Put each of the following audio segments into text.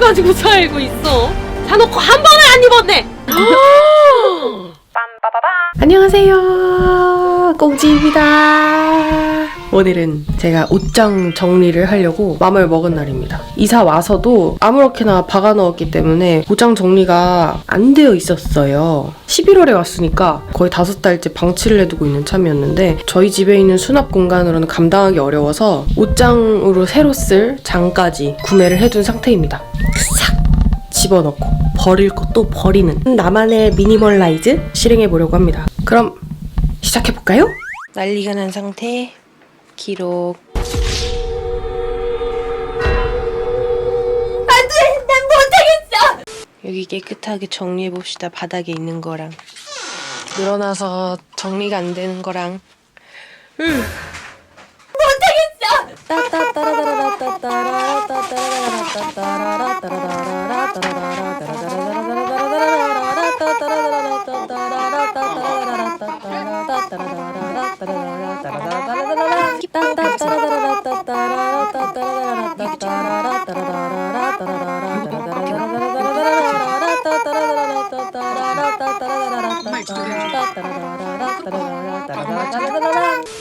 쓰레기인가? 왜 저런 쓰레기를 가지고 살고 있어? 사놓고 한 번을 안 입었네! 안녕하세요. 꽁지입니다. 오늘은 제가 옷장 정리를 하려고 마음을 먹은 날입니다. 이사 와서도 아무렇게나 박아 넣었기 때문에 옷장 정리가 안 되어 있었어요. 11월에 왔으니까 거의 다섯 달째 방치를 해두고 있는 참이었는데 저희 집에 있는 수납 공간으로는 감당하기 어려워서 옷장으로 새로 쓸 장까지 구매를 해둔 상태입니다. 싹 집어넣고 버릴 것도 버리는 나만의 미니멀라이즈 실행해 보려고 합니다. 그럼 시작해 볼까요? 난리가 난 상태 기록. 안돼, 난 못하겠어. 여기 깨끗하게 정리해 봅시다. 바닥에 있는 거랑 늘어나서 정리가 안 되는 거랑.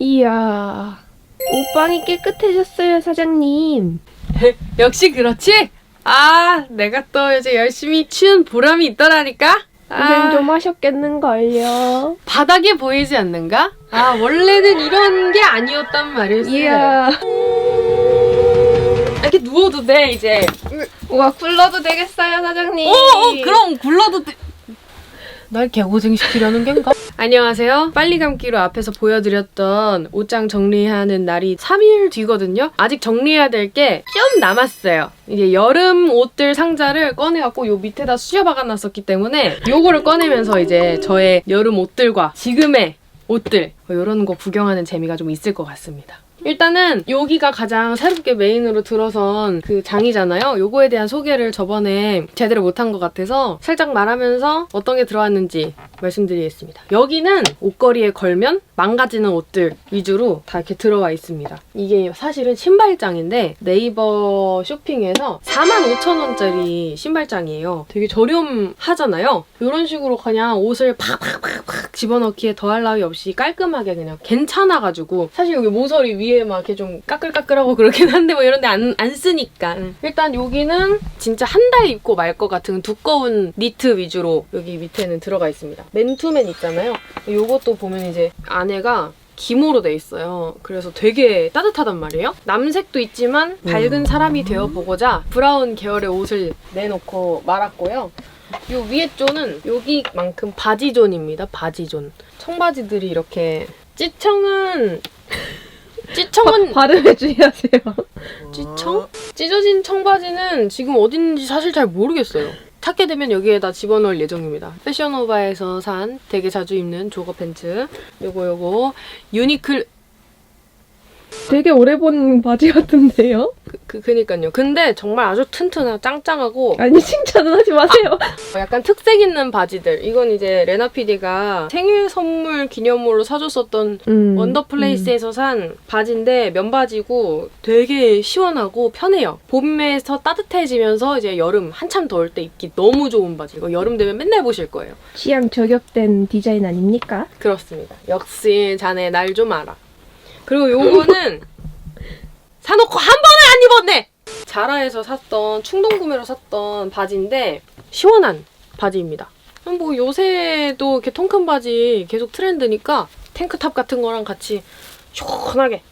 이야, 옷방이 깨끗해졌어요, 사장님. 역시 그렇지? 아, 내가 또 이제 열심히 치운 보람이 있더라니까? 고생 아, 좀 하셨겠는걸요. 바닥에 보이지 않는가? 아, 원래는 이런 게 아니었단 말이었어. 이야, 이렇게 누워도 돼, 이제. 우와, 굴러도 되겠어요, 사장님. 오, 오, 그럼 굴러도 돼. 날 개고생 시키려는 겐가? 안녕하세요. 빨리 감기로 앞에서 보여드렸던 옷장 정리하는 날이 3일 뒤거든요. 아직 정리해야 될 게 좀 남았어요. 이제 여름 옷들 상자를 꺼내갖고 요 밑에다 수저 박아놨었기 때문에 요거를 꺼내면서 이제 저의 여름 옷들과 지금의 옷들 이런 거 구경하는 재미가 좀 있을 것 같습니다. 일단은 여기가 가장 새롭게 메인으로 들어선 그 장이잖아요. 요거에 대한 소개를 저번에 제대로 못한 것 같아서 살짝 말하면서 어떤 게 들어왔는지 말씀드리겠습니다. 여기는 옷걸이에 걸면 망가지는 옷들 위주로 다 이렇게 들어와 있습니다. 이게 사실은 신발장인데 네이버 쇼핑에서 45,000원짜리 신발장이에요. 되게 저렴하잖아요. 이런 식으로 그냥 옷을 팍팍팍팍 집어넣기에 더할 나위 없이 깔끔하게 그냥 괜찮아가지고 사실 여기 모서리 위에 막 이렇게 좀 까끌까끌하고 그렇긴 한데 뭐 이런데 안, 안 쓰니까 일단 여기는 진짜 한 달 입고 말 것 같은 두꺼운 니트 위주로 여기 밑에는 들어가 있습니다. 맨투맨 있잖아요. 요것도 보면 이제 안에가 기모로 돼 있어요. 그래서 되게 따뜻하단 말이에요. 남색도 있지만 밝은 사람이 되어 보고자 브라운 계열의 옷을 내놓고 말았고요. 요 위에 존은 여기만큼 바지존입니다. 바지존. 청바지들이 이렇게 찌청은 찌청은 발음해 주셔야세요. 찌청? 찢어진 청바지는 지금 있는지 사실 잘 모르겠어요. 찾게 되면 여기에다 집어넣을 예정입니다. 패션오바에서 산 되게 자주 입는 조거 팬츠. 요거 요거 유니클 되게 오래 본 바지 같은데요? 그, 그 그니까요. 근데 정말 아주 튼튼하고 짱짱하고 아니, 칭찬은 하지 마세요. 약간 특색 있는 바지들. 이건 이제 레나 PD가 생일 선물 기념으로 사줬었던 음, 원더플레이스에서 산 바지인데 면바지고 되게 시원하고 편해요. 봄에서 따뜻해지면서 이제 여름 한참 더울 때 입기 너무 좋은 바지. 이거 여름 되면 맨날 보실 거예요. 음. 취향 저격된 디자인 아닙니까? 그렇습니다. 역시 자네 날 좀 알아. 그리고 요거는 사놓고 한 번을 안 입었네. 자라에서 샀던 충동 구매로 샀던 바지인데 시원한 바지입니다. 뭐 요새도 이렇게 통큰 바지 계속 트렌드니까 탱크탑 같은 거랑 같이 시원하게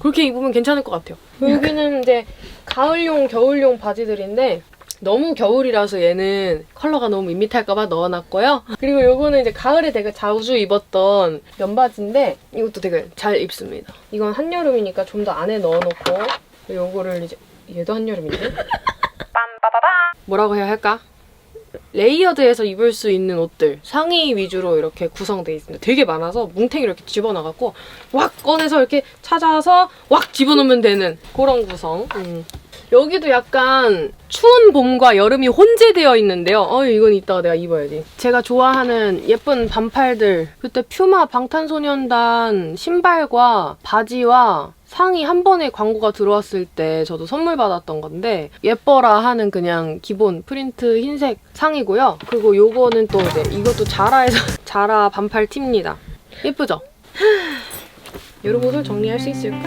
그렇게 입으면 괜찮을 것 같아요. 여기는 이제 가을용, 겨울용 바지들인데 너무 겨울이라서 얘는 컬러가 너무 밋밋할까봐 넣어놨고요. 그리고 요거는 이제 가을에 되게 자주 입었던 면바지인데 이것도 되게 잘 입습니다. 이건 한여름이니까 좀 더 안에 넣어놓고 요거를 이제 얘도 한여름인데 뭐라고 해야 할까? 레이어드해서 입을 수 있는 옷들 상의 위주로 이렇게 구성되어 있습니다. 되게 많아서 뭉탱이로 이렇게 집어넣어갖고 왁 꺼내서 이렇게 찾아서 왁 집어넣으면 되는 그런 구성. 음. 여기도 약간 추운 봄과 여름이 혼재되어 있는데요. 어, 이건 이따가 내가 입어야지. 제가 좋아하는 예쁜 반팔들. 그때 퓨마 방탄소년단 신발과 바지와 상의 한 번에 광고가 들어왔을 때 저도 선물 받았던 건데 예뻐라 하는 그냥 기본 프린트 흰색 상이고요. 그리고 요거는 또 이제 이것도 자라에서 자라 반팔 티입니다. 예쁘죠? 이런 옷을 정리할 수 있을까?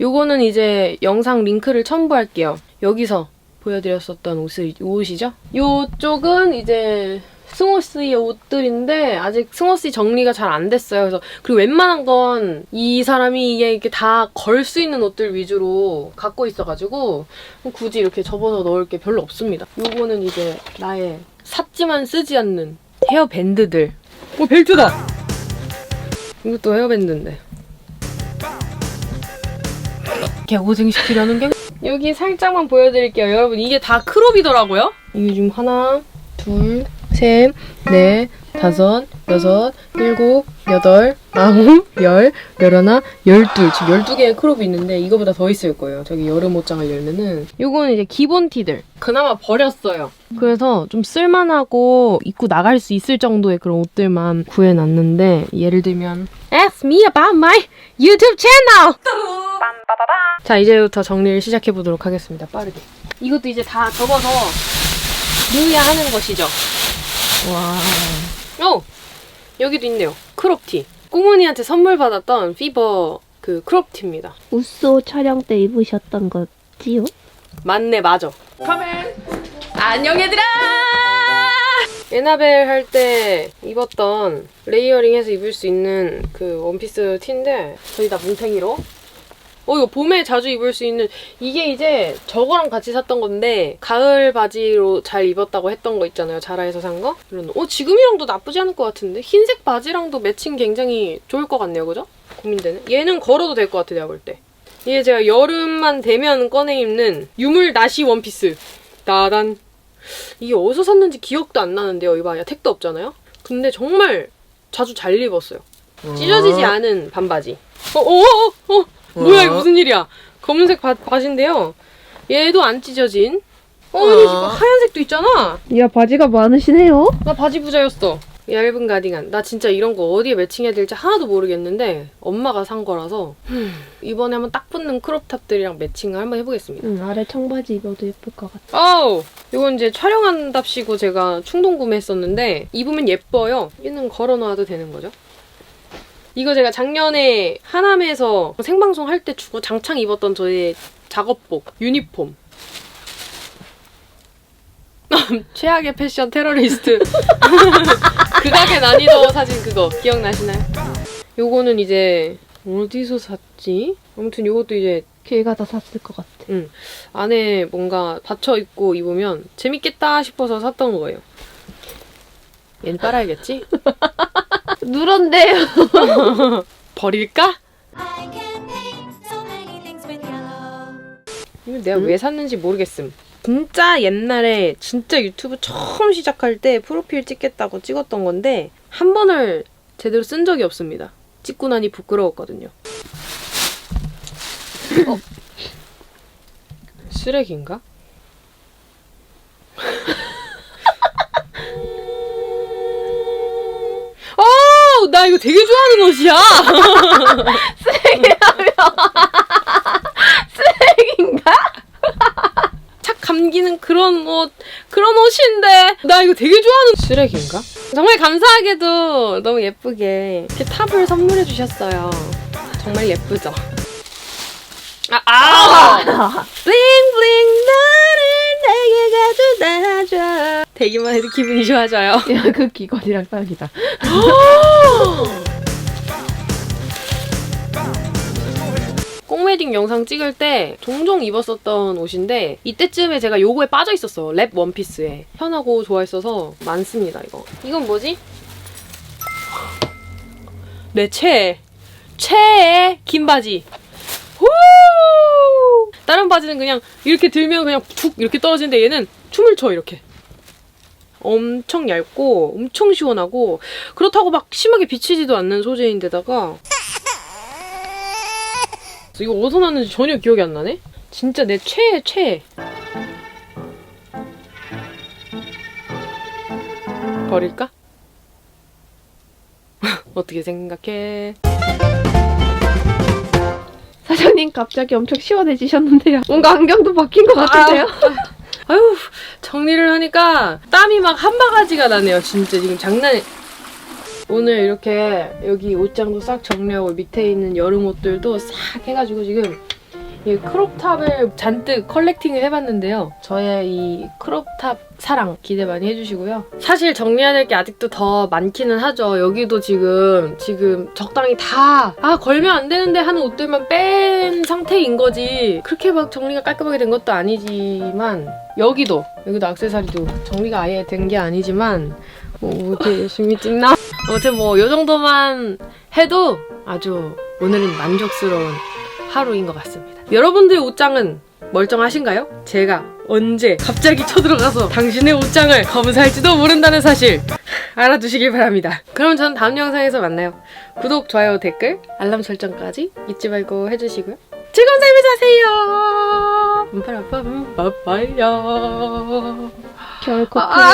요거는 이제 영상 링크를 첨부할게요. 여기서 보여드렸었던 옷을, 옷이죠. 요쪽은 이제 승호 씨의 옷들인데 아직 승호 씨 정리가 잘 안 됐어요. 그래서 그리고 웬만한 건 이 사람이 이게 이렇게 다 걸 수 있는 옷들 위주로 갖고 있어가지고 굳이 이렇게 접어서 넣을 게 별로 없습니다. 요거는 이제 나의 샀지만 쓰지 않는 헤어밴드들. 오 벨트다. 이것도 헤어밴드인데. 개고생 시키려는 게 여기 살짝만 보여드릴게요. 여러분 이게 다 크롭이더라고요. 이게 지금 하나, 둘, 셋, 넷, 다섯, 여섯, 일곱, 여덟, 아홉, 열, 열하나, 열둘. 지금 열두 개의 크롭이 있는데 이거보다 더 있을 거예요. 저기 여름 옷장을 열면은 요거는 이제 기본 티들. 그나마 버렸어요. 그래서 좀 쓸만하고 입고 나갈 수 있을 정도의 그런 옷들만 구해놨는데 예를 들면 Ask me about my YouTube channel! 자 이제부터 정리를 시작해 보도록 하겠습니다. 빠르게. 이것도 이제 다 접어서 넣어야 하는 것이죠. 와. 어 여기도 있네요. 크롭티. 꾸문이한테 선물 받았던 피버 그 크롭티입니다. 우소 촬영 때 입으셨던 거지요? 맞네 맞아. 안녕 얘들아. 에나벨 할 때 입었던 레이어링해서 입을 수 있는 그 원피스 티인데 저희 다 뭉탱이로. 어 이거 봄에 자주 입을 수 있는 이게 이제 저거랑 같이 샀던 건데 가을 바지로 잘 입었다고 했던 거 있잖아요 자라에서 산 거. 이런 어 지금이랑도 나쁘지 않을 것 같은데 흰색 바지랑도 매칭 굉장히 좋을 것 같네요 그죠? 고민되네. 얘는 걸어도 될 것 같아 내가 볼 때. 이게 제가 여름만 되면 꺼내 입는 유물 나시 원피스. 따단. 이게 어디서 샀는지 기억도 안 나는데요. 이거 봐요. 택도 없잖아요. 근데 정말 자주 잘 입었어요. 찢어지지 않은 반바지. 어, 어, 어, 어. 뭐야, 이거 무슨 일이야. 검은색 바, 바지인데요. 얘도 안 찢어진. 어, 여기 지금 하얀색도 있잖아. 야 바지가 많으시네요. 나 바지 부자였어. 얇은 가디건. 나 진짜 이런 거 어디에 매칭해야 될지 하나도 모르겠는데 엄마가 산 거라서 흠, 이번에 한번 딱 붙는 크롭탑들이랑 매칭을 한번 해보겠습니다. 응 아래 청바지 입어도 예쁠 것 같아. 아우! 이건 이제 촬영한답시고 제가 충동 구매했었는데 입으면 예뻐요. 얘는 걸어놔도 되는 거죠. 이거 제가 작년에 하남에서 생방송 할 때 주고 장창 입었던 저의 작업복, 유니폼. 최악의 패션 테러리스트. 극악의 난이도 사진 그거 기억나시나요? 요거는 이제 어디서 샀지? 아무튼 요것도 이제 길 가다 샀을 것 같아. 응. 안에 뭔가 받쳐 입고 입으면 재밌겠다 싶어서 샀던 거예요. 얜 빨아야겠지? 누런데요. 버릴까? I can paint so many things with yellow. 이거 내가 왜 샀는지 모르겠음. 진짜 옛날에 진짜 유튜브 처음 시작할 때 프로필 찍겠다고 찍었던 건데 한 번을 제대로 쓴 적이 없습니다. 찍고 나니 부끄러웠거든요. 어? 쓰레기인가? 어, 나 이거 되게 좋아하는 옷이야. 쓰레기인가? 착 감기는 그런 옷, 그런 옷인데 나 이거 되게 좋아하는 쓰레기인가? 정말 감사하게도 너무 예쁘게 이렇게 탑을 선물해 주셨어요. 정말 예쁘죠? 아, 아! 블링 블링 나 를 내게 가져다줘 되기만 해도 기분이 좋아져요. 야그 귀걸이랑 딱이다. 꽁웨딩 영상 찍을 때 종종 입었었던 옷인데 이때쯤에 제가 요거에 빠져 있었어. 랩 원피스에. 편하고 좋아했어서 많습니다 이거. 이건 뭐지? 내 최애 최애 긴 바지. 후 다른 바지는 그냥 이렇게 들면 그냥 툭 이렇게 떨어지는데 얘는 춤을 춰 이렇게 엄청 얇고 엄청 시원하고 그렇다고 막 심하게 비치지도 않는 소재인데다가 이거 어디서 났는지 전혀 기억이 안 나네? 진짜 내 최애 최애 버릴까? 어떻게 생각해? 사장님 갑자기 엄청 시원해지셨는데요. 뭔가 안경도 바뀐 것 같은데요? 아 유 정리를 하니까 땀이 막 한 바가지가 나네요 진짜 지금 장난이 오늘 이렇게 여기 옷장도 싹 정리하고 밑에 있는 여름 옷들도 싹 해가지고 지금 이 크롭탑을 잔뜩 컬렉팅을 해봤는데요. 저의 이 크롭탑 사랑 기대 많이 해주시고요. 사실 정리해야 될 게 아직도 더 많기는 하죠. 여기도 지금 지금 적당히 다 아 걸면 안 되는데 하는 옷들만 뺀 상태인 거지. 그렇게 막 정리가 깔끔하게 된 것도 아니지만 여기도 여기도 액세서리도 정리가 아예 된 게 아니지만 뭐 이렇게 열심히 찍나? 아무튼 뭐 요 정도만 해도 아주 오늘은 만족스러운 하루인 것 같습니다. 여러분들의 옷장은 멀쩡하신가요? 제가 언제 갑자기 쳐들어가서 당신의 옷장을 검사할지도 모른다는 사실 알아두시길 바랍니다. 그럼 전 다음 영상에서 만나요. 구독, 좋아요, 댓글, 알람 설정까지 잊지 말고 해주시고요. 즐거운 삶을 사세요. 빠빠빰 빠빠야. 겨울 코트. 아,